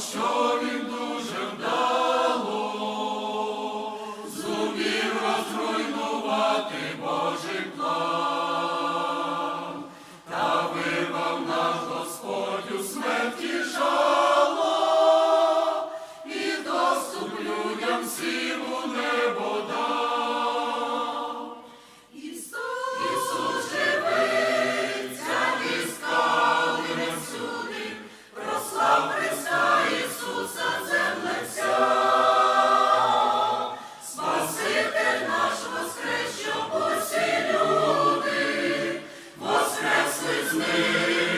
Russia. Спаси.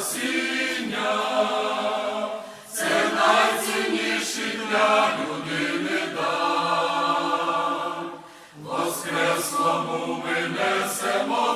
спасіння, це найцінніший для людини дар. Воскреслому ми несемо.